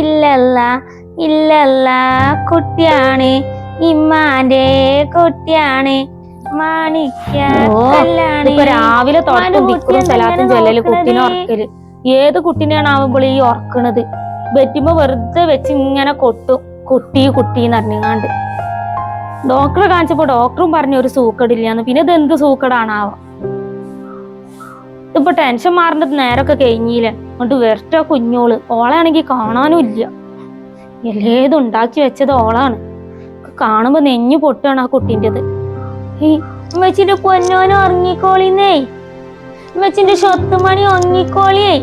ഇല്ലല്ല ഇല്ലല്ല കുട്ടിയാണ് ഇമ്മാന്റെ കുട്ടിയാണ് മാണിക്ക രാവിലെ സലാത്തും ചെല്ലല് കുട്ടിനെ കുട്ടീനെ ഉറക്കൽ. ഏത് കുട്ടിനെയാണ് ആവുമ്പോൾ ഈ ഉറക്കണത്? വെറ്റുമ്പോ വെറുതെ വെച്ച് ഇങ്ങനെ കൊട്ടും. കുട്ടി കുട്ടി എന്ന് അറിഞ്ഞാണ്ട് ഡോക്ടറെ കാണിച്ചപ്പോ ഡോക്ടറും പറഞ്ഞു ഒരു സൂക്കടില്ലാന്ന്. പിന്നെ ഇത് എന്ത് സൂക്കടാണാവോ ഇപ്പൊ ടെൻഷൻ മാറേണ്ടത് നേരൊക്കെ കഴിഞ്ഞില്ലേ? എന്നിട്ട് വെറുറ്റ കുഞ്ഞോൾ. ഓളാണെങ്കിൽ കാണാനും ഇല്ല. എല്ലേതും ഉണ്ടാക്കി വെച്ചത് ഓളാണ്. കാണുമ്പോ നെഞ്ഞു പൊട്ടാണ് ആ കുട്ടിന്റെത്. ഉമ്മച്ചിന്റെ പൊന്നോനെ ഉറങ്ങിക്കോളിന്നേ. ഉമ്മച്ചിന്റെ സ്വത്തുമണി ഉറങ്ങിക്കോളിയേ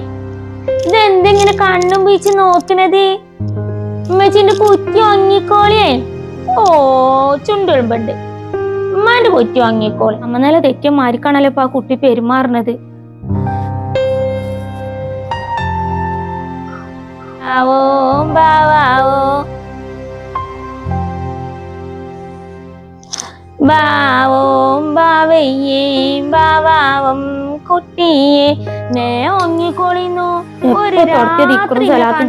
ഇതെന്തെങ്ങനെ കണ്ണും വീച്ച് നോക്കണത്? ഉമ്മച്ചിന്റെ കുറ്റി ഉറങ്ങിക്കോളിയേ ഓ ചുണ്ടുമ്പണ്ട് ഉമ്മാന്റെ കുറ്റി ഉറങ്ങിക്കോളി. അമ്മ നല്ല തെറ്റിയ മാരിക്കാണല്ലോ ഇപ്പൊ ആ കുട്ടി പെരുമാറുന്നത് ആവോ ബാവാവോ ബാവോ ബാവയ്യേ ബാവാവം കുട്ടിയെ നേ ഒങ്ങിക്കൊളിന്നു ഒരു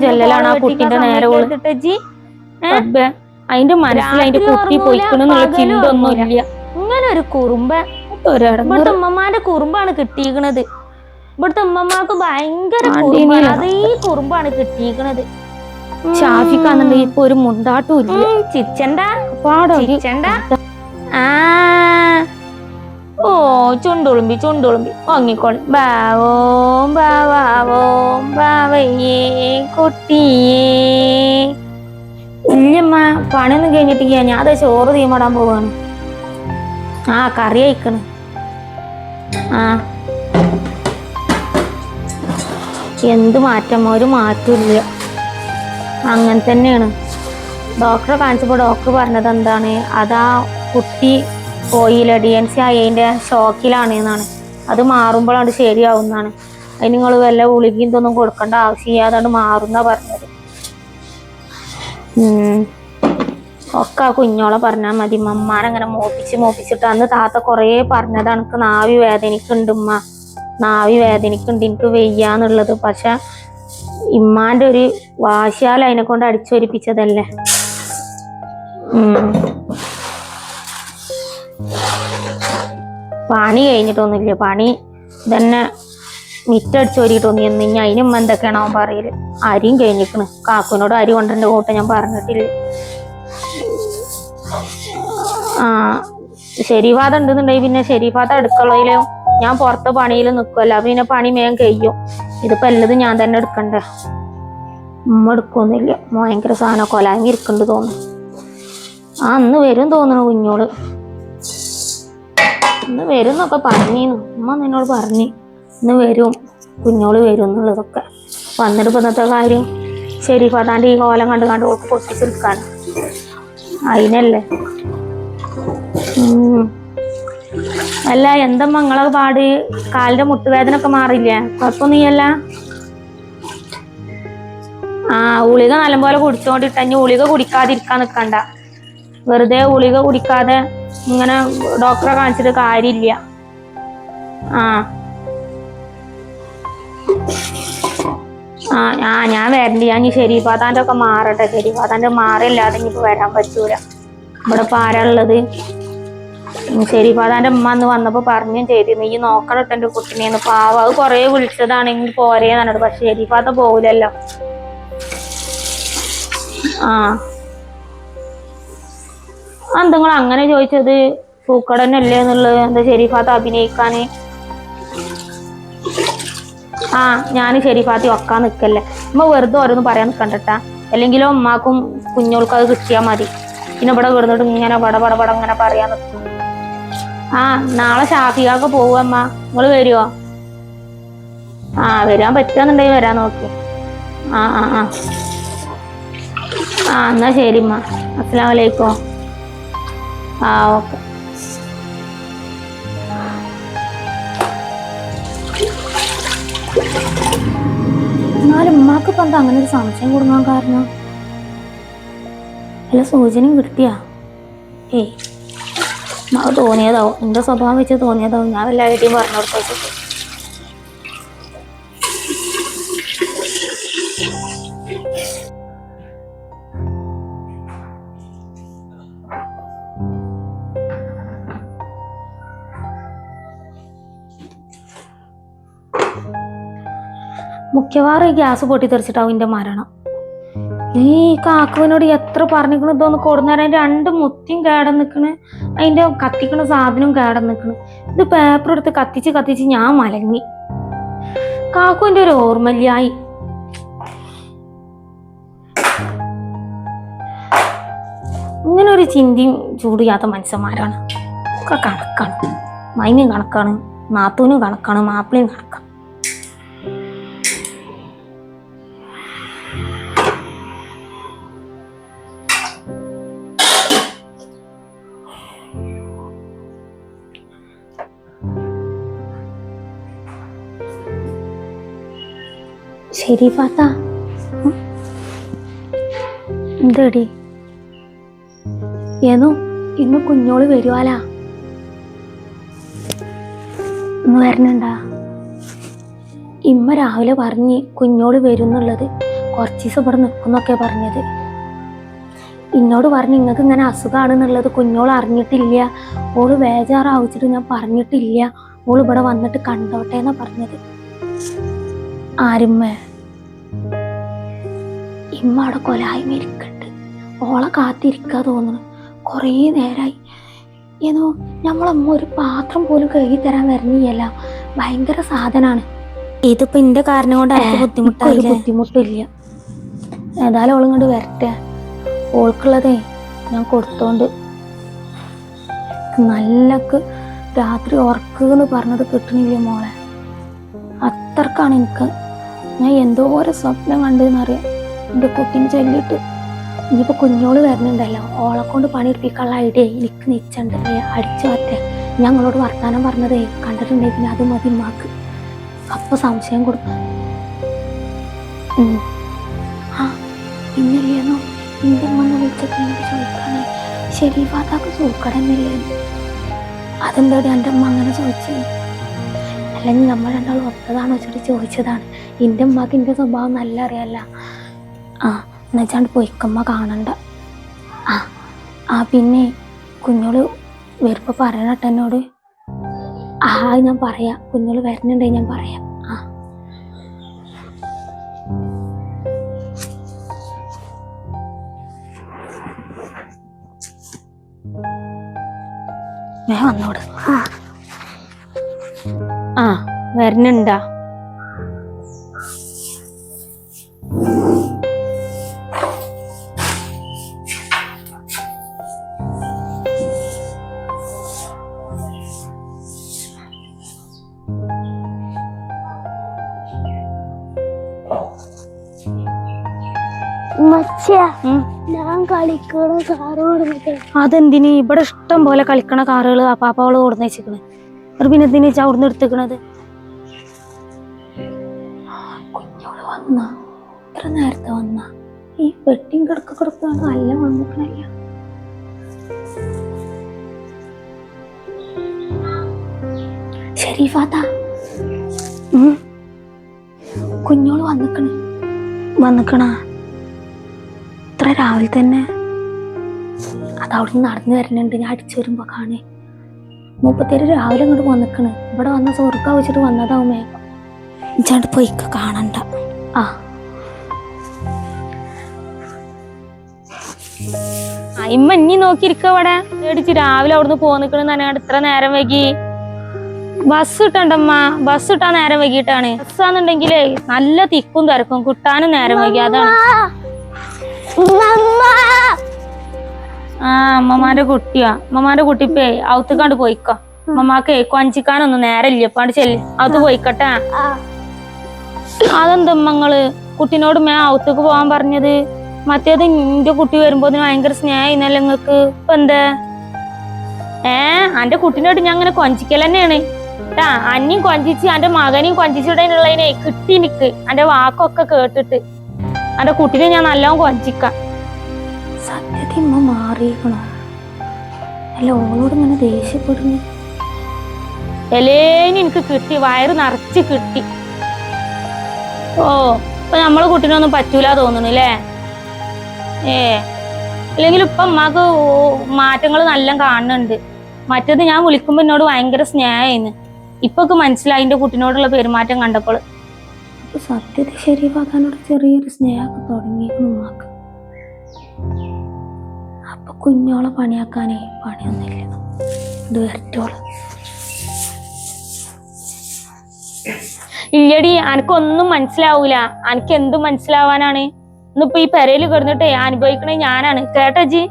ചെല്ലലാണ് ആ നേരെ അതിന്റെ മനസ്സിൽ അതിന്റെ കുട്ടി പോയിക്കണെന്നുള്ള ചിന്തൊന്നും ഇല്ല ഇങ്ങനെ ഒരു കുറുമ്പ. ഇവിടുത്തെ കുറുമ്പാണ് കിട്ടിയിരിക്കണത്. ഇവിടുത്തെ ഉമ്മമാർക്ക് ഭയങ്കര കുറുമ്പാണ്. അതേ കുറുമ്പാണ് കിട്ടിയിരിക്കണത് ഷാഫിക്കാന്നുണ്ടെങ്കിൽ ഇപ്പൊ ഒരു മുണ്ടാട്ടും ഇല്ല. ചിച്ചണ്ട? പാടൊരു ചിച്ചണ്ട? ആ. ഓ ചുണ്ടുളുമ്പി ചുണ്ടുളുമ്പി. ഒങ്ങിക്കോളി ബാവോം ബാവാവോം ബാവയ്യേ കുട്ടിയേ. ഇല്ലമ്മ പണിയൊന്നും കഴിഞ്ഞിട്ടില്ല. ഞാൻ അത് ചോറ് തീമടാൻ പോവാണ്. ആ കറി അയക്കണ് ആ. എന്ത് മാറ്റം? ഒരു മാറ്റമില്ല അങ്ങനെ തന്നെയാണ്. ഡോക്ടറെ കാണിച്ചപ്പോൾ ഡോക്ടർ പറഞ്ഞത് എന്താണ്? അതാ കുട്ടി പോയി സി ആയതിന്റെ ഷോക്കിലാണ് എന്നാണ് അത് മാറുമ്പോഴാണ് ശരിയാവുന്നതാണ്. അതിന് നിങ്ങൾ വല്ല ഗുളികയും ഇതൊന്നും കൊടുക്കേണ്ട ആവശ്യമില്ല അതാണ് മാറുന്ന പറഞ്ഞത്. ഒക്കെ ആ കുഞ്ഞോളെ പറഞ്ഞാൽ മതി. മമ്മാനങ്ങനെ മോപ്പിച്ച് മോപ്പിച്ചിട്ട് അന്ന് താത്ത കുറേ പറഞ്ഞതാണ്. എനിക്ക് നാവി വേദനിക്കുന്നുണ്ട് ഉമ്മ. നാവി വേദനിക്കുണ്ട് എനിക്ക് വെയ്യാന്നുള്ളത്. പക്ഷെ ഇമ്മാന്റെ ഒരു വാശിയാൽ അതിനെ കൊണ്ട് അടിച്ചൊരിപ്പിച്ചതല്ലേ. പണി കഴിഞ്ഞിട്ടൊന്നുമില്ല. പണി തന്നെ മിറ്റടിച്ചോരിയിട്ടൊന്നും. എന്ന് ഇനി അതിനും എന്തൊക്കെയാണോ പറയൽ? അരിയും കഴിഞ്ഞിക്കണ് കാക്കുനോട് അരി കൊണ്ടെന്റെ കൂട്ടം ഞാൻ പറഞ്ഞിട്ടില്ല. ആ ശരീഫാത ഉണ്ടെന്നുണ്ടെങ്കിൽ പിന്നെ ശരീഫാത അടുക്കളയിലും ഞാൻ പുറത്ത് പണിയിൽ നിൽക്കുമല്ലോ പിന്നെ പണി മേം കഴിയും. ഇതിപ്പോ എല്ലത് ഞാൻ തന്നെ എടുക്കണ്ടേ? ഉമ്മ എടുക്കൊന്നുമില്ല. ഭയങ്കര സാധനം കൊലാങ്ങി ഇരിക്കുന്നുണ്ട് തോന്നുന്നു. ആ അന്ന് വരും തോന്നണു കുഞ്ഞോൾ. ഇന്ന് വരും എന്നൊക്കെ പറഞ്ഞിരുന്നു. ഉമ്മ നിന്നോട് പറഞ്ഞു ഇന്ന് വരും കുഞ്ഞോൾ വരും എന്നുള്ളതൊക്കെ. വന്നിട്ട് ഇന്നത്തെ കാര്യം ശരി പതാണ്ട് ഈ കോലം കണ്ട് കണ്ട് ഓൾക്ക് പൊട്ടിച്ചെടുക്കാൻ അതിനല്ലേ. അല്ല എന്താ നിങ്ങളെ പാട്? കാലിന്റെ മുട്ടുവേദന ഒക്കെ മാറിയില്ലേ? കുഴപ്പമൊന്നുമില്ല ആ ഉളിക നല്ലപോലെ കുടിച്ചോണ്ടിട്ട് ഇനി ഉളിക കുടിക്കാതിരിക്കാൻ നിക്കണ്ട. വെറുതെ ഉളിക കുടിക്കാതെ ഇങ്ങനെ ഡോക്ടറെ കാണിച്ചിട്ട് കാര്യമില്ല. ആ. ആ ആ ഞാൻ വരണ്ട ഞാൻ ഈ ശരീഫാത്താന്റെ ഒക്കെ മാറട്ടെ. ശരീഫാത്താന്റെ മാറില്ലാതെ ഇനിയിപ്പോൾ വരാൻ പറ്റൂല. ഇവിടെ ഇപ്പം ഉള്ളത്? ശരീഫാത്താന്റെ ഉമ്മ അന്ന് വന്നപ്പോൾ പറഞ്ഞും ചെയ്തി. നീ നോക്കണം എന്റെ കുട്ടീനെന്ന് പാവ. അത് കുറേ വിളിച്ചതാണെങ്കിൽ പോരേ നല്ലത് പക്ഷെ ശരീഫാത്ത പോകില്ലല്ലോ ആ. എന്തെങ്കിലും അങ്ങനെ ചോദിച്ചത്? പൂക്കടനല്ലേ എന്നുള്ളത്. എന്താ ഷെരീഫാത്ത് അഭിനയിക്കാന് ആ ഞാൻ ശരിഫാത്തി ഒക്കാൻ നിക്കല്ലേ ഉമ്മ വെറുതെ ഓരോന്ന് പറയാൻ നിൽക്കണ്ടട്ടാ. അല്ലെങ്കിലോ ഉമ്മാക്കും കുഞ്ഞോൾക്കും അത് കിട്ടിയാൽ മതി. പിന്നെ ഇവിടെ കിടന്നിട്ട് ഇങ്ങനെ പടപടപടം പട പട ഇങ്ങനെ പറയാൻ നിൽക്കും. ആ നാളെ ഷാഫിയാക്ക് പോവുക അമ്മ. നിങ്ങൾ വരുമോ ആ വരാൻ പറ്റുകയെന്നുണ്ടെങ്കിൽ വരാൻ നോക്കി. ആ ആ ആ. ആ എന്നാ ശരി അമ്മ അസ്സലാമു അലൈക്കും. ആ ഓക്കെ. എന്നാലും ഉമ്മാക്ക് ഇപ്പം എന്താ അങ്ങനെ ഒരു സംശയം കൊടുക്കാൻ കാരണം? അല്ല സൂചനയും കിട്ടിയാ? ഏയ്. തോന്നിയതാവും. എന്റെ സ്വഭാവം വെച്ച് തോന്നിയതാവും. ഞാൻ എല്ലാവരുടെയും പറഞ്ഞു കൊടുത്തു മിക്കവാറും ഈ ഗ്യാസ് പൊട്ടിത്തെറിച്ചിട്ടാവും എന്റെ മരണം. ഈ കാക്കുവിനോട് എത്ര പറഞ്ഞിക്കണ ഇതൊന്ന് കൊടുന്നേരം രണ്ട് മുത്തിയും കേടം നിൽക്കണ്. അതിന്റെ കത്തിക്കണ സാധനവും കേടം നിൽക്കണം ഇത് പേപ്പർ എടുത്ത് കത്തിച്ച് കത്തിച്ച് ഞാൻ മലങ്ങി. കാക്കുവിന്റെ ഒരു ഓർമ്മല്ലായി ഇങ്ങനെ ഒരു ചിന്തയും ചൂടിയാത്ത മനുഷ്യന്മാരാണ്. ഒക്കെ കണക്കാണ്. മൈനും കണക്കാണ്. നാത്തൂനും കണക്കാണ്. മാപ്പിളയും കണക്കാണ്. ശരി പാത്ത എന്തടി? ഏതോ ഇന്ന് കുഞ്ഞോൾ വരുവാലാ. ഇന്ന് വരണണ്ടാ ഇമ്മ രാവിലെ പറഞ്ഞ് കുഞ്ഞോൾ വരുന്നുള്ളത് കുറച്ച് ദിവസം ഇവിടെ നിൽക്കുന്നൊക്കെ പറഞ്ഞത്. എന്നോട് പറഞ്ഞ് നിങ്ങൾക്ക് ഇങ്ങനെ അസുഖമാണെന്നുള്ളത് കുഞ്ഞോൾ അറിഞ്ഞിട്ടില്ല. ഓൾ വേജാറാവിച്ചിട്ട് ഞാൻ പറഞ്ഞിട്ടില്ല. ഓൾ ഇവിടെ വന്നിട്ട് കണ്ടോട്ടെ എന്നാ പറഞ്ഞത്. ആരുമ്മ? ഇമ്മ അവിടെ കൊലായി ഇരിക്കണ്ട് ഓളെ കാത്തിരിക്കാ തോന്നുന്നു. കുറേ നേരമായി ഏതോ നമ്മളമ്മ ഒരു പാത്രം പോലും കഴുകി തരാൻ വരുന്നില്ല. ഭയങ്കര സാധനമാണ് ഇതിപ്പോ എന്റെ കാരണം കൊണ്ട് എനിക്ക് ബുദ്ധിമുട്ടായി ബുദ്ധിമുട്ടില്ല. ഏതായാലും ഓളിങ്ങോട്ട് വരട്ടെ. ഓൾക്കുള്ളതേ ഞാൻ കൊടുത്തോണ്ട്. നല്ലക്ക് രാത്രി ഉറക്കുന്ന് പറഞ്ഞത് കിട്ടണില്ല മോളെ? അത്രക്കാണ് എനിക്ക്. ഞാൻ എന്തോ എന്തോരം സ്വപ്നം കണ്ടെന്നറിയാം. എന്റെ കുട്ടീനെ ചൊല്ലിട്ട് ഇനിയിപ്പോൾ കുഞ്ഞോൾ വരുന്നുണ്ടല്ലോ. ഓളെ കൊണ്ട് പണിയെടുപ്പിക്കാനുള്ള ഐഡിയ എനിക്ക് നിച്ചുണ്ട്. അടിച്ചു മാറ്റേ. ഞങ്ങളോട് വർത്താനം പറഞ്ഞതേ കണ്ടിട്ടുണ്ടെങ്കിൽ അത് മതി മാക്ക് അപ്പൊ സംശയം കൊടുക്കും. ആ ഇന്നില്ലേന്നോ വന്ന് വിളിച്ചിട്ട് ചോദിക്കാണേ? ശരി ഫാത്താക്ക് സൂക്കടന്നില്ലേന്ന് അതെന്തോടെ എന്റെ അമ്മ അങ്ങനെ ചോദിച്ചു? അല്ലെങ്കിൽ നമ്മൾ രണ്ടാൾ ഒത്തതാണോ ചോദിച്ചതാണ്. എന്റെ അമ്മയ്ക്ക് എന്റെ സ്വഭാവം നല്ല അറിയാല്ല. ആ എന്നുവെച്ചാണ്ട് പൊയ്ക്കമ്മ കാണണ്ട. ആ ആ പിന്നെ കുഞ്ഞോൾ വരുമ്പോൾ പറയണ എന്നോട്. ആ ഞാൻ പറയാം. കുഞ്ഞോൾ വരുന്നുണ്ടെങ്കിൽ ഞാൻ പറയാം. ആ. ഞാൻ വന്നോട്. ആ. വരുന്നുണ്ടാ അതെന്തിന്? ഇവിടെ ഇഷ്ടം പോലെ കളിക്കണ കാറുകൾ അപ്പാപ്പകൾ കൊടുന്ന് വെച്ചിക്കണ് എന്നിട്ട് പിന്നെ എന്തിനു വെച്ചാ അവിടുന്ന് എടുത്തേക്കണത്? കുഞ്ഞോൾ വന്ന. നേരത്തെ വന്ന. ഈ വെട്ടിയും കിടക്ക കിടക്കാണ് അല്ല ഷെരീഫാത്ത കുഞ്ഞോൾ വന്നിക്കണ്. വന്നിക്കണ? ഇത്ര രാവിലെ തന്നെ അത് അവിടെ നടന്നു വരുന്നുണ്ട് ഞാൻ അടിച്ചു വരുമ്പോ കാണേ. മുപ്പത്തേര് രാവിലെ ഇങ്ങോട്ട് വന്നിക്കണ്. ഇവിടെ വന്ന സ്വർഗ വെച്ചിട്ട് വന്നതാവുമേ. ഇച്ചാണ്ട് പോയിക്ക കാണണ്ട. ആ. ഇമ്മ ഇനി നോക്കിയിരിക്ക ഇവിടെ പേടിച്ച് രാവിലെ അവിടുന്ന് പോന്നിക്കണെന്ന് പറഞ്ഞാണ്ട് ഇത്ര നേരം വൈകി. ബസ് കിട്ടണ്ടമ്മ. ബസ് കിട്ടാൻ നേരം വൈകിട്ടാണ്. ബസ്സാന്നുണ്ടെങ്കിലേ നല്ല തിക്കും തിരക്കും. കിട്ടാനും നേരം വൈകി. അതാണ്. ആ അമ്മമാരുടെ കുട്ടിയാ. അമ്മമാരുടെ കുട്ടി ഇപ്പേ ഔത്തുക്കാണ്ട് പോയിക്കോ. അമ്മമാക്കേ കൊഞ്ചിക്കാനൊന്നും നേരല്ല ഇപ്പാണ്ട് ചെല്ല്. അത് പോയിക്കട്ടെ. അതെന്തമ്മങ്ങൾ കുട്ടിനോട് മേ അവത്തേക്ക് പോവാൻ പറഞ്ഞത്. മറ്റേത് നിന്റെ കുട്ടി വരുമ്പോ ഭയങ്കര സ്നേഹിന്നല്ലേ നിങ്ങക്ക് ഇപ്പൊ എന്താ? ഏ അന്റെ കുട്ടിനോട് ഞാൻ അങ്ങനെ കൊഞ്ചിക്കൽ തന്നെയാണ്. ആ അന്നെയും കൊഞ്ചിച്ച് അന്റെ മകനെയും കൊഞ്ചിച്ചിടാനുള്ളതിനെ കിട്ടി നിക്ക് അന്റെ വാക്കൊക്കെ കേട്ടിട്ട്. അന്റെ കുട്ടീനെ ഞാൻ നല്ലോണം കൊഞ്ചിക്കാം സത്യത്തിൽ ഇമ്മ മാറിയിക്കണോ? അല്ല ഓളോട് ഇങ്ങനെ ദേഷ്യപ്പെടുന്നു. എലേനും എനിക്ക് കിട്ടി വയറ് നിറച്ച് കിട്ടി. ഓ ഇപ്പൊ നമ്മളെ കുട്ടീനൊന്നും പറ്റൂല തോന്നുന്നു അല്ലേ ഏ അല്ലെങ്കിൽ ഇപ്പൊ അമ്മയ്ക്ക് മാറ്റങ്ങൾ നല്ല കാണുന്നുണ്ട് മറ്റത് ഞാൻ വിളിക്കുമ്പോ എന്നോട് ഭയങ്കര സ്നേഹമായിരുന്നു ഇപ്പൊക്കെ മനസ്സിലായി എന്റെ കുട്ടീനോടുള്ള പെരുമാറ്റം കണ്ടപ്പോൾ അപ്പൊ സത്യത ശരിയാക്കാനോട് ചെറിയൊരു സ്നേഹമൊക്കെ തുടങ്ങിയിരുന്നു ഉമ്മാക്ക്. അപ്പൊ കുഞ്ഞോളെ പണിയാക്കാനേ പണിയൊന്നുമില്ല. ഇത് ഇല്ലടി അനക്കൊന്നും മനസ്സിലാവൂല. അനക്ക് എന്ത് മനസ്സിലാവാനാണ്? ഇന്നിപ്പോ ഈ പെരയിൽ കിടന്നിട്ട് അനുഭവിക്കണേ ഞാനാണ്. കേട്ടാ ജി?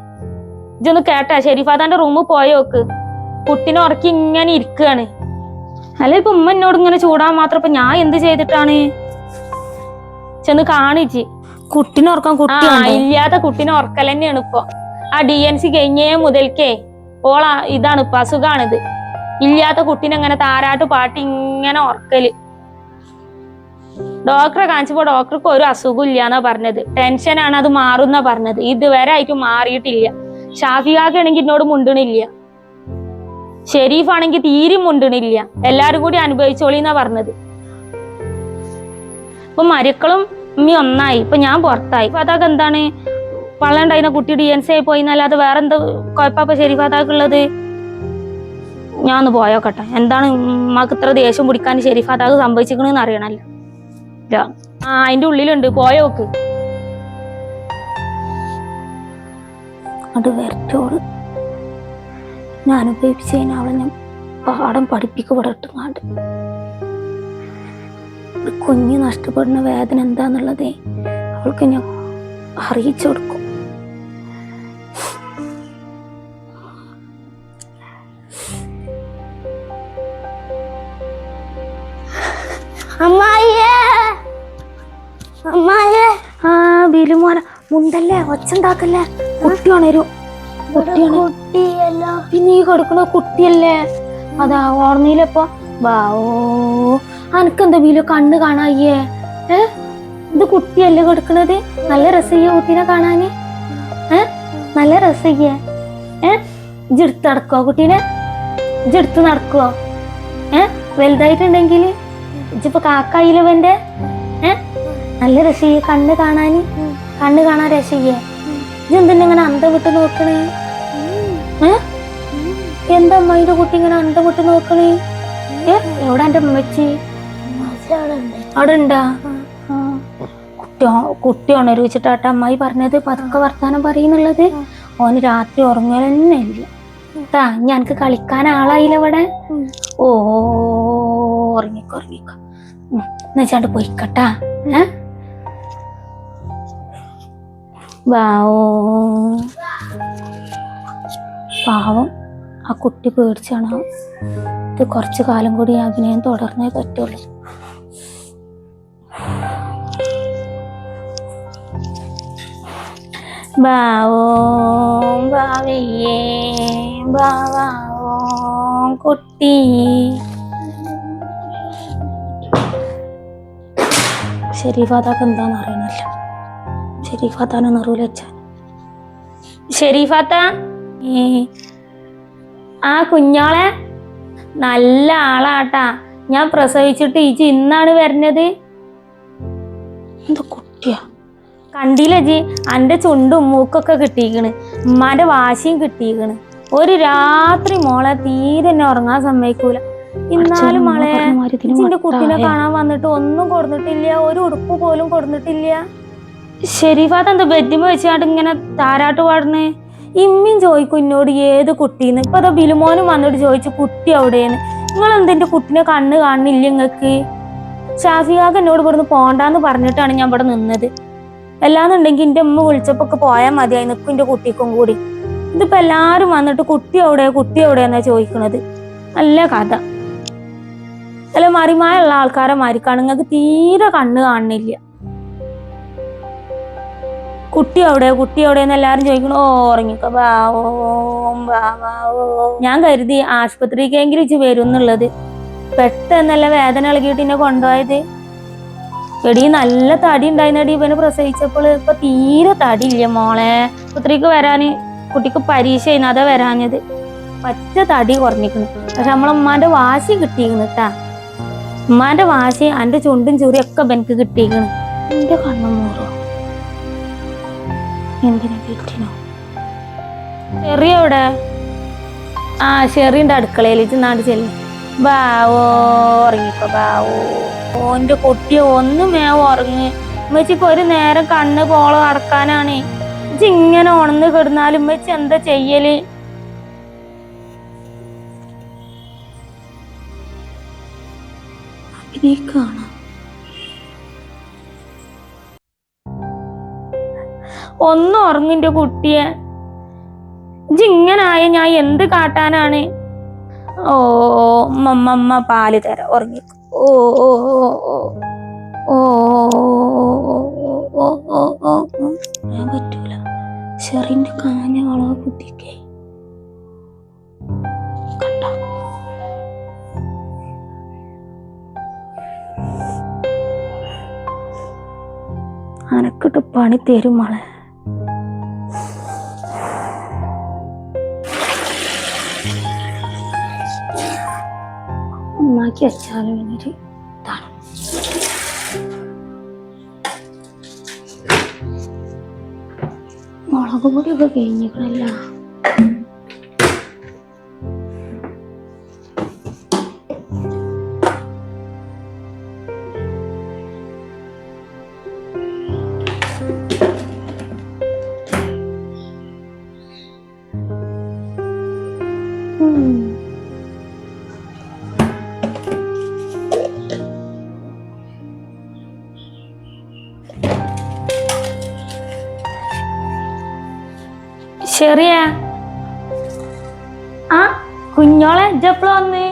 ഇജൊന്ന് കേട്ടാ. ഷെരീഫാദാന്റെ റൂമിൽ പോയോക്ക് കുട്ടിനെ ഉറക്കി ഇങ്ങനെ ഇരിക്കുകയാണ് അല്ല ഇപ്പൊ ഉമ്മ എന്നോട് ഇങ്ങനെ ചൂടാൻ മാത്രം ഇപ്പൊ ഞാൻ എന്ത് ചെയ്തിട്ടാണ്? ചെന്ന് കാണിച്ച് കുട്ടിനെ ഉറക്കാൻ ആ കുട്ടിയുണ്ട് ഇല്ലാത്ത കുട്ടിനെ ഉറക്കൽ തന്നെയാണ് ഇപ്പൊ. ആ ഡി എൻ സി കഴിഞ്ഞേ മുതൽക്കേ ഓളാ ഇതാണ് ഇപ്പൊ അസുഖാണിത്. ഇല്ലാത്ത കുട്ടീനെ അങ്ങനെ താരാട്ട് പാട്ട് ഇങ്ങനെ ഉറക്കൽ. ഡോക്ടറെ കാണിച്ചപ്പോ ഡോക്ടർക്ക് ഒരു അസുഖം ഇല്ല എന്നാ പറഞ്ഞത് ടെൻഷനാണ് അത് മാറുന്ന പറഞ്ഞത്. ഇതുവരെ ആയിട്ട് മാറിയിട്ടില്ല. ഷാഫിയാക്കാണെങ്കിൽ എന്നോട് മുണ്ടണില്ല. ഷെരീഫ് ആണെങ്കിൽ തീരെ മുണ്ടണില്ല. എല്ലാരും കൂടി അനുഭവിച്ചോളിന്നാ പറഞ്ഞത്. ഇപ്പൊ മരുക്കളും ഉമ്മി ഒന്നായി. ഇപ്പൊ ഞാൻ പുറത്തായി. അതൊക്കെ എന്താണ്? പള്ളണ്ടായിരുന്ന കുട്ടി ഡി എൻ സി ആയി പോയി എന്നല്ലാതെ വേറെ കുഴപ്പ ശരി ഫാത്താക്കുള്ളത് ഞാൻ ഒന്ന് പോയോക്കട്ടെ. എന്താണ് ഉമ്മക്ക് ഇത്ര ദേഷ്യം പിടിക്കാൻ ശരി ഫാത്താക്ക് സംഭവിച്ചിക്കണെന്ന് അറിയണല്ലോ. ആ അതിന്റെ ഉള്ളിലുണ്ട്. പോയോക്ക് അത് വരട്ടോൾ ഞാൻ കഴിഞ്ഞാൽ അവളെ ഞാൻ പാഠം പഠിപ്പിക്കപ്പെടട്ടുങ്ങാണ്ട് ഒരു കുഞ്ഞ് നഷ്ടപ്പെടുന്ന വേദന എന്താന്നുള്ളതേ അവൾക്ക് ഞാൻ അറിയിച്ചു കൊടുക്കും. അമ്മായിയേ! അമ്മായിയേ! ആ ബിലുമോന മുണ്ടല്ലേ? ഒച്ചുണ്ടാക്കല്ലേ കുട്ടി ഉണരു കുട്ടിയാണ്. പിന്നെ ഈ കൊടുക്കണ കുട്ടിയല്ലേ? അതാ ഓർമ്മയിലപ്പോ ബാവോ അനക്കെന്താ ബിലു കണ്ണ് കാണായ്യേ? ഏ? ഇത് കുട്ടിയല്ലേ കൊടുക്കണത്? നല്ല രസയ്യ കുട്ടീനെ കാണാന്? ഏ? നല്ല രസയ്യേ? ഏ? ഇജെടുത്ത് നടക്കുവോ കുട്ടീനെ? ഇജെടുത്ത് നടക്കുവോ ഏ? വലുതായിട്ടുണ്ടെങ്കിൽ ഇജിപ്പോ കാക്കായിലവന്റെ ഏ? നല്ല രസയ്യ കണ്ണ് കാണാന്? കണ്ണ് കാണാൻ രസയ്യേ? ഇജെന്തിനെ ഇങ്ങനെ അന്തം വിട്ട് നോക്കണേ? ഏ? എന്താ അമ്മയുടെ കുട്ടി ഇങ്ങനെ അന്തം വിട്ട് നോക്കണേ? എവിടെ എന്റെ ഉമ്മച്ചി? അവിടെ ഉണ്ടാ. കുട്ടി ഉണരുവെച്ചിട്ടാട്ട അമ്മായി പറഞ്ഞത്? പതുക്കെ വർത്താനം പറയുന്നുള്ളത്. ഓന് രാത്രി ഉറങ്ങൽ തന്നെ ഇല്ല ഇനി എനിക്ക് കളിക്കാൻ ആളായില്ല ഇവിടെ? ഓ ഉറങ്ങിക്കോ ഉറങ്ങിക്കോ. എന്നുവെച്ചാണ്ട് പൊയ്ക്കട്ടാ. ഏ? പാവം. ആ കുട്ടി പേടിച്ചാണ് ഇത് കുറച്ച് കാലം കൂടി അഭിനയം തുടർന്നേ പറ്റുള്ളൂ. ബാവോം ബാവയ്യേ ബാവാവോം കുട്ടി. ഷെരീഫാത്താക്ക് എന്താന്ന് അറിയണല്ലോ. ഷെരീഫാത്താനെ നെറൂല വെച്ചാൽ ഷെരീഫാത്ത ഏ ആ കുഞ്ഞോളെ നല്ല ആളാട്ടാ. ഞാൻ പ്രസവിച്ചിട്ട് ഇജി ഇന്നാണ് വരുന്നത് എന്താ കുട്ടിയാ? കണ്ടില്ല ജി അന്റെ ചുണ്ടും മൂക്കൊക്കെ കിട്ടിയിക്കണ് ഉമ്മാന്റെ വാശിയും കിട്ടിയിക്കണ് ഒരു രാത്രി മോളെ തീരെ എന്നെ ഉറങ്ങാൻ സമ്മതിക്കൂല. ഇന്നാലും മോളെ ഇച്ചിന്റെ കുട്ടീനെ കാണാൻ വന്നിട്ട് ഒന്നും കൊടുത്തിട്ടില്ല ഒരു ഉടുപ്പ് പോലും കൊടുത്തിട്ടില്ല ഷെരീഫാത്ത് എന്താ ബെഡിമ വെച്ചാണ്ട് ഇങ്ങനെ താരാട്ട് പാടണേ ഇമ്മിയും ചോദിക്കും എന്നോട് ഏത് കുട്ടീന്ന്? ഇപ്പൊ അതോ ബിലുമോനും വന്നോട് ചോദിച്ചു കുട്ടി എവിടെയെന്ന് നിങ്ങൾ എന്തിന്റെ കുട്ടീനെ കണ്ണ് കാണുന്നില്ല നിങ്ങൾക്ക് ഷാഫിയാക്ക് എന്നോട് ഇവിടുന്ന് പോണ്ടാന്ന് പറഞ്ഞിട്ടാണ് ഞാൻ ഇവിടെ നിന്നത്. അല്ലാന്നുണ്ടെങ്കിൽ എന്റെ അമ്മ വിളിച്ചപ്പോ ഒക്കെ പോയാൽ മതിയായി നിൽക്കും എന്റെ കുട്ടിക്കും കൂടി. ഇതിപ്പോ എല്ലാരും വന്നിട്ട് കുട്ടി എവിടെ കുട്ടി എവിടെയെന്നാ ചോദിക്കണത്? നല്ല കഥ. അല്ല മറിമായുള്ള ആൾക്കാരെ മാരിക്കാണ് നിങ്ങൾക്ക് തീരെ കണ്ണ് കാണുന്നില്ല കുട്ടി എവിടെ? കുട്ടി എവിടെയെന്ന് എല്ലാരും ചോദിക്കണു ഓ ഉറങ്ങിക്കോ. ബാവോ ബാവോ ഞാൻ കരുതി ആശുപത്രിക്കെങ്കിലും ഇച്ച് വരും എന്നുള്ളത് പെട്ടെന്നല്ല വേദന ഇളകിയിട്ട് എന്നെ കൊണ്ടുപോയത്? എടി നല്ല തടി ഉണ്ടായിരുന്നടി ഇവന് പ്രസവിച്ചപ്പോൾ. ഇപ്പൊ തീരെ തടി ഇല്ല മോളെ. ആശുപത്രിക്ക് വരാന് കുട്ടിക്ക് പരീക്ഷ ചെയ്യുന്ന അതാ വരാഞ്ഞത്. പറ്റ തടി കുറഞ്ഞിക്കണ് പക്ഷെ നമ്മളെ ഉമ്മാന്റെ വാശി കിട്ടിയിരിക്കുന്നു കേട്ടാ. ഉമ്മാന്റെ വാശി അന്റെ ചുണ്ടും ചൂറിയൊക്കെ എനിക്ക് കിട്ടിയിരിക്കണ് എന്റെ കണ്ണും മൂറോ. എന്തിനു കിറ്റിനോ ചെറിയ എവിടെ ആ ഷെറിന്റെ അടുക്കളയിൽ ഇത് നാട് ചെല്ലി. ബാവോ ഉറങ്ങിക്കോ ബാവോ. ഓന്റെ കുട്ടിയെ ഒന്നും മേവോ ഉറങ്ങ്. ഉമ്മച്ചിക്ക് ഒരു നേരം കണ്ണ് പോള നടക്കാനാണ് ഇജ്ജ് ഇങ്ങനെ ഉണന്ന് കിടന്നാലും ഉമ്മച്ചി എന്താ ചെയ്യൽ? അഭിനയിക്കാണ്? ഒന്ന് ഉറങ്ങിന്റെ കുട്ടിയെ. ഇജ്ജ് ഇങ്ങനായ ഞാൻ എന്ത് കാട്ടാനാണ്? ഓ മമ്മമ്മ പാൽ തര ഉറങ്ങി. ഓ ഓ ഓ ഓ ഓ ഓ ഓ ഓ ഞാൻ പറ്റൂല. ഷെറിന്റെ കാഞ്ഞ വളവ് കുത്തിക്കേ. അനക്കിട്ട് പണി തരും മോളെ. മാറ്റി വെച്ചാൽ എന്നൊരു ഇതാണ്? മുളക് പൊടിയൊക്കെ കഴിഞ്ഞിക്കണല്ലോ ശരിയാ ആ? കുഞ്ഞോളെ ജപ്പളോ വന്ന്?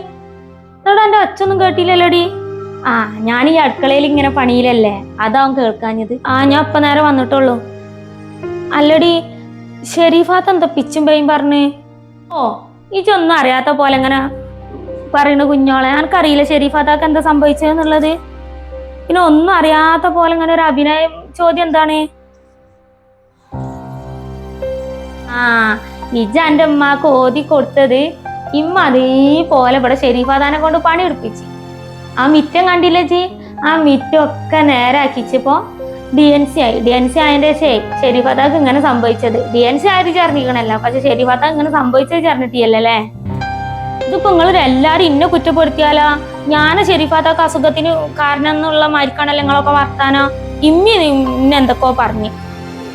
എന്നോട് എന്റെ അച്ഛനൊന്നും കേട്ടില്ലല്ലോടി. ആ ഞാൻ ഈ അടുക്കളയിൽ ഇങ്ങനെ പണിയിലല്ലേ. അതാവും കേൾക്കാഞ്ഞത്. ആ ഞാൻ അപ്പ നേരെ വന്നിട്ടുള്ളൂ. അല്ലടി ഷെരീഫാത്ത് എന്താ പിച്ചും പേയും പറഞ്ഞ്? ഓ ഇജൊന്നും അറിയാത്ത പോലെ ഇങ്ങനെ പറയണ കുഞ്ഞോളെ? എനിക്കറിയില്ല ഷെരീഫാത്താക്ക് എന്താ സംഭവിച്ചതെന്നുള്ളത് പിന്നെ ഒന്നും അറിയാത്ത പോലെ ഇങ്ങനെ ഒരു അഭിനയം ചോദ്യം എന്താണ്? ആ ഇജ എന്റെ ഉമ്മാക്ക് ഓതി കൊടുത്തത് ഇമ്മ അതേപോലെ ഇവിടെ ഷെരീഫാദാനെ കൊണ്ട് പണി എടുപ്പിച്ച് ആ മിറ്റം കണ്ടില്ലേ ജി? ആ മിറ്റം ഒക്കെ നേരാക്കിച്ചപ്പോ ഡി എൻ സി ആയി. ഡി എൻ സി ആയതിന്റെ ഷെരീഫാദാക്ക് ഇങ്ങനെ സംഭവിച്ചത്. ഡി എൻ സി ആയത് ചേർന്നിരിക്കണല്ല പക്ഷെ ഷെരീഫാദ ഇങ്ങനെ സംഭവിച്ചത് ചേർന്നിട്ടില്ലല്ലേ ഇതിപ്പോ നിങ്ങൾ എല്ലാരും ഇന്നെ കുറ്റപ്പെടുത്തിയാലോ? ഞാൻ ഷെരീഫാദാക്ക് അസുഖത്തിന് കാരണം എന്നുള്ള മരിക്കണല്ലോ നിങ്ങളൊക്കെ വർത്താനോ. ഇമ്മി ഇന്നെന്തൊക്കെയോ പറഞ്ഞു.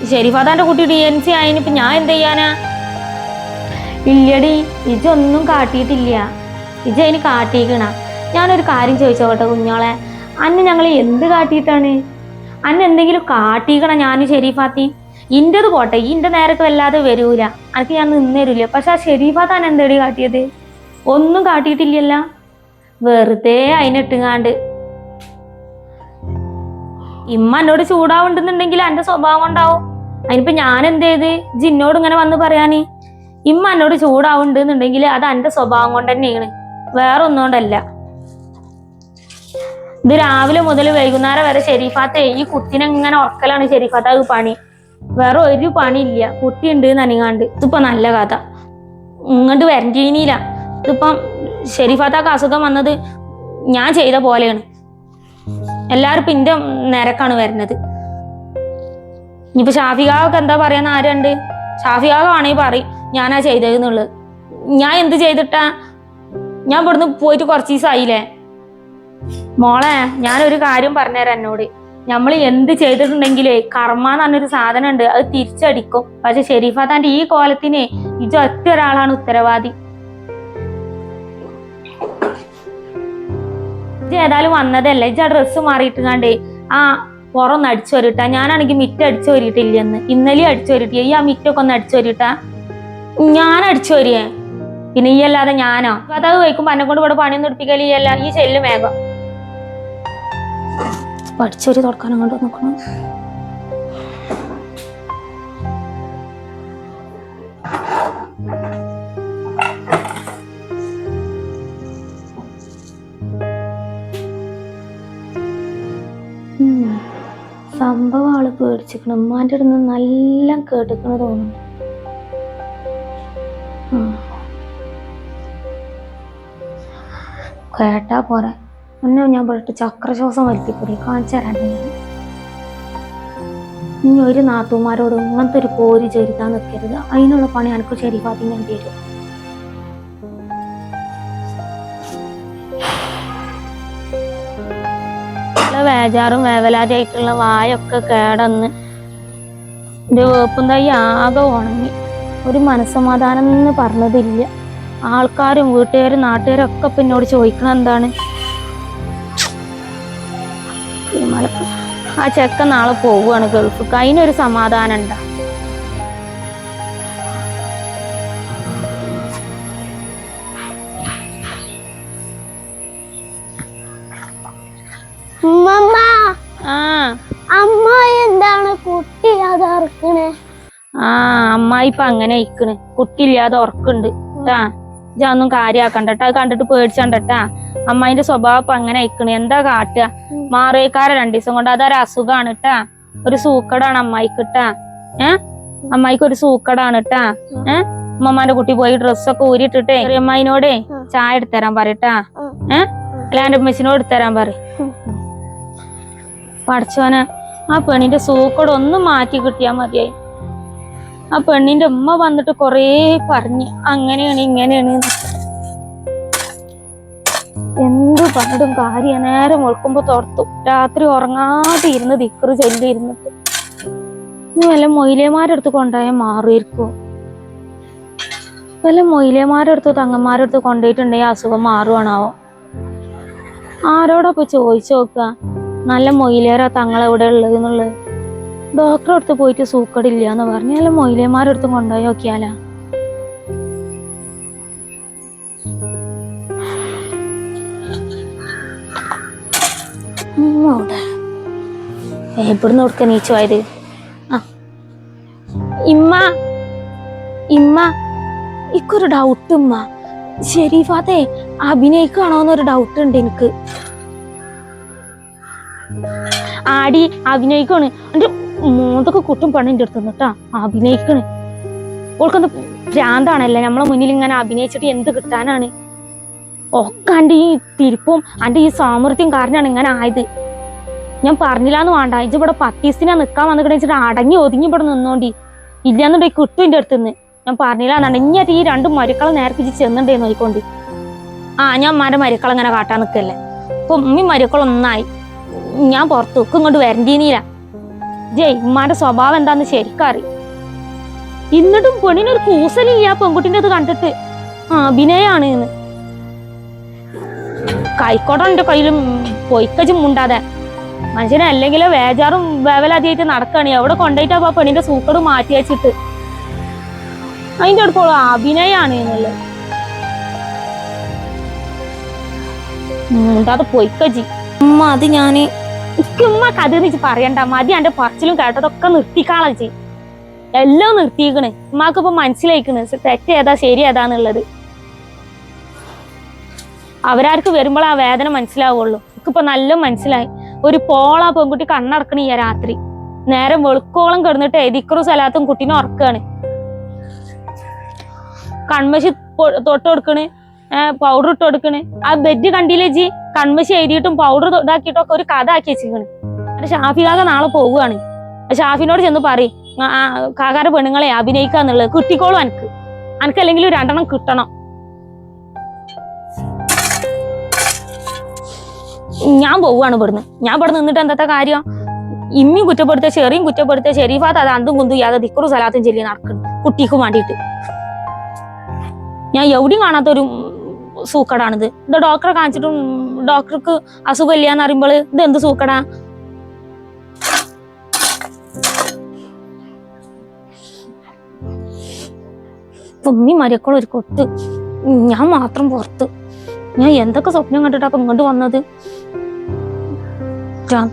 ഷെരീഫാദാന്റെ കുട്ടി ഡി എൻ സി ആയതിന് ഇപ്പൊ ഞാൻ എന്ത് ചെയ്യാനാ? ഇല്ലടി ഇജൊന്നും കാട്ടിയിട്ടില്ല. ഇജ അതിന് കാട്ടിക്കണ ഞാനൊരു കാര്യം ചോദിച്ചോട്ടെ കുഞ്ഞോളെ. അന്ന് ഞങ്ങൾ എന്ത് കാട്ടിയിട്ടാണ്? അന്ന് എന്തെങ്കിലും കാട്ടിക്കണ ഞാൻ ഷെരീഫാത്തി ഇന്റെത് പോട്ടെ ഇന്റെ നേരത്തെ വല്ലാതെ വരൂല. അനക്ക് ഞാൻ നിന്നേരില്ല പക്ഷെ ആ ഷെരീഫാത്താൻ എന്തേടി കാട്ടിയത്? ഒന്നും കാട്ടിയിട്ടില്ലല്ല. വെറുതെ അതിനിട്ടുങ്ങാണ്ട് ഇമ്മ എന്നോട് ചൂടാവുണ്ടെന്നുണ്ടെങ്കിൽ എന്റെ സ്വഭാവം ഉണ്ടാവും. അതിനിപ്പോ ഞാൻ എന്ത് ചെയ്ത്? ജിന്നോട് ഇങ്ങനെ വന്ന് പറയാന്. ഇമ്മ എന്നോട് ചൂടാവുണ്ടെന്നുണ്ടെങ്കിൽ അത് എന്റെ സ്വഭാവം കൊണ്ട് തന്നെയാണ്. വേറെ ഒന്നുകൊണ്ടല്ല ഇത് രാവിലെ മുതൽ വൈകുന്നേരം വരെ ഷെരീഫാത്ത ഈ കുട്ടിനെ ഇങ്ങനെ ഉറക്കലാണ് ഷെരീഫാത്ത അത് പണി. വേറെ ഒരു പണിയില്ല. കുട്ടി ഉണ്ട് നനങ്ങാണ്ട്. ഇതിപ്പോ നല്ല കഥ. ഇങ്ങോട്ട് വരണ്ടീനില്ല. ഇതിപ്പം ഷെരീഫാത്താക്ക് അസുഖം വന്നത് ഞാൻ ചെയ്ത പോലെയാണ്. എല്ലാവരും ഇപ്പൊ നിരക്കാണ് വരുന്നത്. ഇനിയിപ്പോ ഷാഫികാവൊക്കെ എന്താ പറയുന്ന ആരുണ്ട്? ഷാഫിഖാവാണെങ്കിൽ പറയും ഞാനാ ചെയ്തതെന്നുള്ളത് ഞാൻ എന്ത് ചെയ്തിട്ടാ? ഞാൻ ഇവിടുന്ന് പോയിട്ട് കുറച്ച് ദിവസമായില്ലേ മോളെ ഞാനൊരു കാര്യം പറഞ്ഞുതരാം എന്നോട്. നമ്മൾ എന്ത് ചെയ്തിട്ടുണ്ടെങ്കിലേ കർമ്മ എന്ന് പറഞ്ഞൊരു സാധനം ഉണ്ട് അത് തിരിച്ചടിക്കും. പക്ഷെ ഷെരീഫാത്താന്റെ ഈ കോലത്തിനെ ഇജ ഒറ്റ ഒരാളാണ് ഉത്തരവാദി. ഇജ് ഏതായാലും വന്നതല്ലേ? ഇജ് ആ ഡ്രസ്സ് മാറിയിട്ട് കണ്ടേ ആ പുറമൊന്ന് അടിച്ചു വരിട്ടാ. ഞാനാണെങ്കിൽ മിറ്റ് അടിച്ചു വരിട്ടില്ലെന്ന് ഇന്നലെ അടിച്ചു വരിട്ടി ഈ ആ മിറ്റൊക്കെ ഒന്ന് അടിച്ചു വരിട്ടാ. ഞാൻ അടിച്ചു വരിയേ പിന്നെ ഈ അല്ലാതെ ഞാനോ? അത് വയ്ക്കുമ്പോ എന്നെ കൊണ്ട് ഇവിടെ പണിയൊന്നും എടുപ്പിക്കൽ ഈ അല്ല ഈ ചെല്ലും വേഗം. പഠിച്ചൊരു തുടക്കാനും കൊണ്ട് നോക്കണം സംഭവം ആൾ പേടിച്ചിരിക്കണം. ഉമ്മാന്റെ അടുത്ത് നിന്ന് നല്ല കേട്ടിക്കണ തോന്നുന്നു. കേട്ടാ പോരാ. എന്നെ ഞാൻ പോയിട്ട് ചക്രശ്വാസം വരുത്തിക്കൂടി? കാണിച്ചു തരാൻ ഇനി ഒരു നാത്തുമാരോട് ഇങ്ങനത്തെ ഒരു പോര് ചെരുത്താൻ നിൽക്കരുത് അതിനുള്ള പണി എനിക്ക് ശരിഫാത്തി ഞാൻ തരും. വേജാറും വേവലാതിയായിട്ടുള്ള വായൊക്കെ കേടന്ന് എന്റെ വേപ്പും തൈ ആകെ ഉണങ്ങി. ഒരു മനസ്സമാധാനം എന്ന് പറഞ്ഞതില്ല. ആൾക്കാരും വീട്ടുകാരും നാട്ടുകാരും ഒക്കെ പിന്നോട് ചോദിക്കണം എന്താണ്? ആ ചെക്ക നാളെ പോവുകയാണ് ഗൾഫിക്ക്. അതിനൊരു സമാധാനം ഉണ്ടാ. ഇപ്പൊ അങ്ങനെ അയക്കണ് കുട്ടിയില്ലാതെ ഉറക്കുണ്ട്. ട്ടാ. ഒന്നും കാര്യാക്കണ്ടട്ടാ അത് കണ്ടിട്ട് പേടിച്ചണ്ടട്ടാ അമ്മായിന്റെ സ്വഭാവം ഇപ്പൊ അങ്ങനെ അയക്കണ് എന്താ കാട്ടുക? മാറിയേക്കാരെ രണ്ടു ദിവസം കൊണ്ട് അതൊരു അസുഖാണ് ട്ടാ. ഒരു സൂക്കടാണ് അമ്മായിക്ക് ട്ടാ. ഏ? അമ്മായിക്ക് ഒരു സൂക്കടാണ് ട്ടാ. ഏ? ഉമ്മമാന്റെ കുട്ടി പോയി ഡ്രസ്സൊക്കെ ഊരിട്ടിട്ടേ അമ്മായിനോടെ ചായ എടുത്തരാൻ പറയട്ടാ ഏ? അല്ലാണ്ട് ഉമ്മച്ചിനോട് എടുത്തരാൻ പറ പഠിച്ചോനെ ആ പെണ്ണിന്റെ സൂക്കട ഒന്ന് മാറ്റി കിട്ടിയാ മതിയായി. ആ പെണ്ണിന്റെ ഉമ്മ വന്നിട്ട് കൊറേ പറഞ്ഞു അങ്ങനെയാണ് ഇങ്ങനെയാണ്. എന്ത് പണ്ടും കാര്യ നേരം വെളുക്കുമ്പോ തുറത്തു. രാത്രി ഉറങ്ങാതെ ഇരുന്ന് ദിക്കറ് ചൊല്ലിയിരുന്നിട്ട്. ഇനി വല്ല മൊയിലേമാരെടുത്ത് കൊണ്ടുപോയാൽ മാറിയിരിക്കുമോ വല്ല മൊയിലേമാരെടുത്ത് തങ്ങന്മാരെടുത്ത് കൊണ്ടുപോയിട്ടുണ്ടെങ്കിൽ അസുഖം മാറുവാണാവോ? ആരോടൊപ്പം ചോദിച്ചു നോക്കുക? നല്ല മൊയിലേരാ തങ്ങളെവിടെ ഉള്ളത് എന്നുള്ളത് ഡോക്ടറെ അടുത്ത് പോയിട്ട് സൂക്കടില്ല എന്ന് പറഞ്ഞാലും മൊയിലേമാരുടെ അടുത്ത് കൊണ്ടുപോയി നോക്കിയാലാ? എവിടുന്ന് കൊടുക്ക നീച്ചു പോയത്? ആ. ഇമ്മ ഇമ്മ ഇക്കൊരു ഡൗട്ട് ഉമ്മ. ഷെരീഫാത്തെ അഭിനയിക്കാണോന്നൊരു ഡൗട്ട് ഉണ്ട് എനിക്ക്. ആടി അഭിനയിക്കാണ് എന്റെ മോന്തൊക്കെ കുട്ടും പണിന്റെ അടുത്ത് നിന്നിട്ടാ അഭിനയിക്കണേ. ഓൾക്കൊന്ന് ഭ്രാന്താണല്ലേ നമ്മളെ മുന്നിൽ ഇങ്ങനെ അഭിനയിച്ചിട്ട് എന്ത് കിട്ടാനാണ്? ഒക്കെ എന്റെ ഈ തിരിപ്പും എന്റെ ഈ സാമർത്ഥ്യം കാരണമാണ് ഇങ്ങനെ ആയത്. ഞാൻ പറഞ്ഞില്ലാന്ന് വേണ്ട. ഇജ് ഇവിടെ പത്തീസിനാ നിക്കാൻ വന്നിട്ട് അടങ്ങി ഒതുങ്ങി ഇവിടെ നിന്നോണ്ടി. ഇല്ലാന്നുണ്ടെങ്കിൽ കിട്ടും അടുത്ത് അടുത്തുനിന്ന് ഞാൻ പറഞ്ഞില്ലാന്നാണ്. ഇഞ്ഞായിട്ട് ഈ രണ്ട് മരുക്കളെ നേരത്തെ ചെന്നുണ്ടേ നോയിക്കോണ്ടി ആ ഞാൻ അമ്മാരെ മരുക്കളെ ഇങ്ങനെ കാട്ടാൻ നിൽക്കല്ലേ അപ്പൊ ഉമ്മി മരുക്കളൊന്നായി. ഞാൻ പുറത്തു ഇങ്ങോട്ട് വരണ്ടീനീല. ജയ് ഉമ്മാന്റെ സ്വഭാവം എന്താന്ന് ശരിക്കറി എന്നിട്ടും പെണ്ണിനൊരു കൂസലില്ല ആ പെൺകുട്ടിന്റെ അത് കണ്ടിട്ട്. ആ അഭിനയാണ്. എന്ന് കൈക്കോട്ട എന്റെ കയ്യിലും പൊയ്ക്കച്ചും മുണ്ടാതെ. മനുഷ്യനെ അല്ലെങ്കിൽ വേജാറും വേവലാതിയായിട്ട് നടക്കാണ്. എവിടെ കൊണ്ടുപോയിട്ട് ആ പെണ്ണിന്റെ സൂക്കട് മാറ്റി വെച്ചിട്ട്? അതിന്റെ അടുത്തോളം അഭിനയാണ് എന്നുള്ളത്. മുണ്ടാതെ പൊയ്ക്കച്ചി അമ്മ അത് എനിക്ക് ഉമ്മ കഥ വെച്ച് പറയണ്ട മതി എന്റെ പറച്ചിലും കേട്ടതൊക്കെ നിർത്തിക്കാളാ ചെയ് എല്ലാം നിർത്തിയിക്കണേ. ഉമ്മാക്ക് ഇപ്പൊ മനസ്സിലായിക്കണ് തെറ്റ് ഏതാ ശരി ഏതാന്നുള്ളത്. അവരാർക്ക് വരുമ്പോൾ ആ വേദന മനസ്സിലാവുള്ളൂ. എനിക്കിപ്പോ നല്ല മനസ്സിലായി. ഒരു പോള പെൺകുട്ടി കണ്ണടക്കണ ഈ രാത്രി. നേരം വെളുക്കോളം കിടന്നിട്ട് എതിക്കറും സ്ഥലത്തും കുട്ടീനെ ഉറക്കാണ്. കൺമശി തൊട്ട് കൊടുക്കണ് പൗഡർ ഇട്ട് കൊടുക്കണ്. ആ ബെഡ് കണ്ടില്ലേ ജി കൺമശി എഴുതിയിട്ടും പൗഡർ ഇതാക്കിയിട്ടും ഒക്കെ ഒരു കഥ ആക്കി വെച്ചിരിക്കണ് എന്നിട്ട് ഷാഫി കാക്ക നാളെ പോവുകയാണ്. ഷാഫിനോട് ചെന്ന് പറയും കാക്കാരെ പെണ്ണുങ്ങളെ അഭിനയിക്കാന്നുള്ളത് കിട്ടിക്കോളും എനിക്ക് എനിക്ക് അല്ലെങ്കിൽ രണ്ടെണ്ണം കിട്ടണം. ഞാൻ പോവുകയാണ് ഇവിടുന്ന്. ഞാൻ ഇവിടെ നിന്നിട്ട് എന്താ കാര്യം? ഇമ്മിയും കുറ്റപ്പെടുത്തിയ ചെറിയും കുറ്റപ്പെടുത്തിയ ഷെരീഫാത്ത് അത് അന്തും കുന്തും യാതെ ദിക്കറു സലാത്തും ചെല്ലി നടക്കുന്നു കുട്ടിക്ക് വേണ്ടിയിട്ട്. ഞാൻ എവിടെയും കാണാത്തൊരു സൂക്കടാണിത്. ഇത് ഡോക്ടറെ കാണിച്ചിട്ടും ഡോക്ടർക്ക് അസുഖമില്ല എന്ന് അറിയുമ്പോൾ ഇത് എന്ത് സൂക്കടാ? പൊന്നി മരക്കുള്ള ഒരു കൊത്ത്. ഞാൻ മാത്രം പുറത്ത്. ഞാൻ എന്തൊക്കെ സ്വപ്നം കണ്ടിട്ടാ ഇങ്ങോട്ട് വന്നത്? ഞാൻ